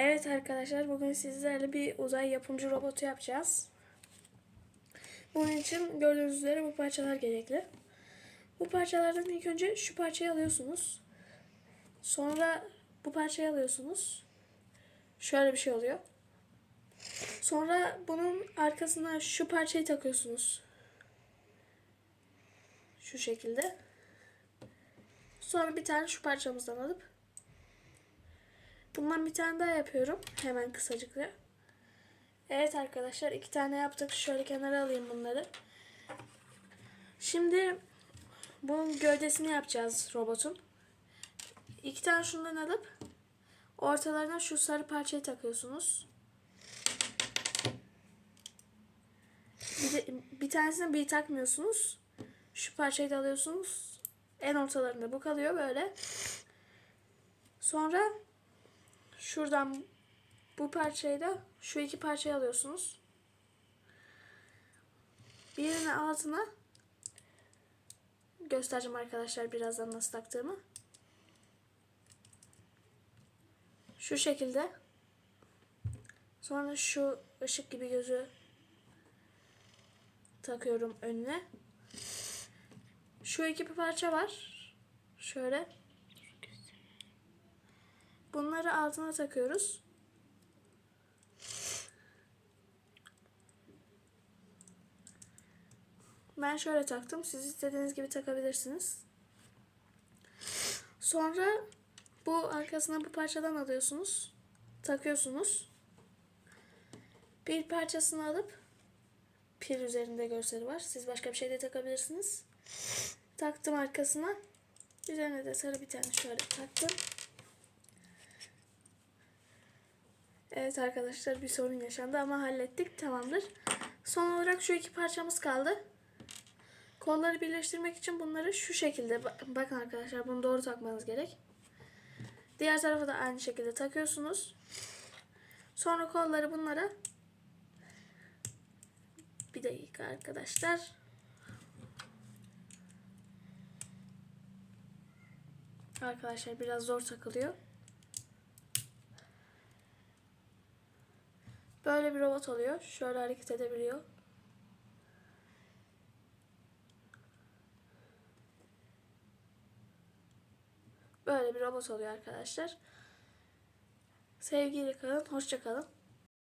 Evet arkadaşlar bugün sizlerle bir uzay yapımcı robotu yapacağız. Bunun için gördüğünüz üzere bu parçalar gerekli. Bu parçalardan ilk önce şu parçayı alıyorsunuz. Sonra bu parçayı alıyorsunuz. Şöyle bir şey oluyor. Sonra bunun arkasına şu parçayı takıyorsunuz. Şu şekilde. Sonra bir tane şu parçamızdan alıp Bundan bir tane daha yapıyorum. Hemen kısacıkla. Evet arkadaşlar iki tane yaptık. Şöyle kenara alayım bunları. Şimdi bunun gövdesini yapacağız robotun. İki tane şundan alıp ortalarına şu sarı parçayı takıyorsunuz. Bir, de, bir tanesine bir takmıyorsunuz. Şu parçayı da alıyorsunuz. En ortalarında bu kalıyor böyle. Sonra Şuradan bu parçayı da şu iki parçayı alıyorsunuz. Birinin altına göstereceğim arkadaşlar birazdan nasıl taktığımı. Şu şekilde. Sonra şu ışık gibi gözü takıyorum önüne. Şu iki parça var. Şöyle. Bunları altına takıyoruz. Ben şöyle taktım. Siz istediğiniz gibi takabilirsiniz. Sonra bu arkasına bu parçadan alıyorsunuz. Takıyorsunuz. Bir parçasını alıp pil üzerinde görseli var. Siz başka bir şey de takabilirsiniz. Taktım arkasına. Üzerine de sarı bir tane şöyle taktım. Evet arkadaşlar bir sorun yaşandı ama hallettik. Tamamdır. Son olarak şu iki parçamız kaldı. Kolları birleştirmek için bunları şu şekilde bakın arkadaşlar bunu doğru takmanız gerek. Diğer tarafa da aynı şekilde takıyorsunuz. Sonra kolları bunlara bir dakika arkadaşlar. Arkadaşlar biraz zor takılıyor. Böyle bir robot oluyor. Şöyle hareket edebiliyor. Böyle bir robot oluyor arkadaşlar. Sevgiyle kalın, hoşça kalın.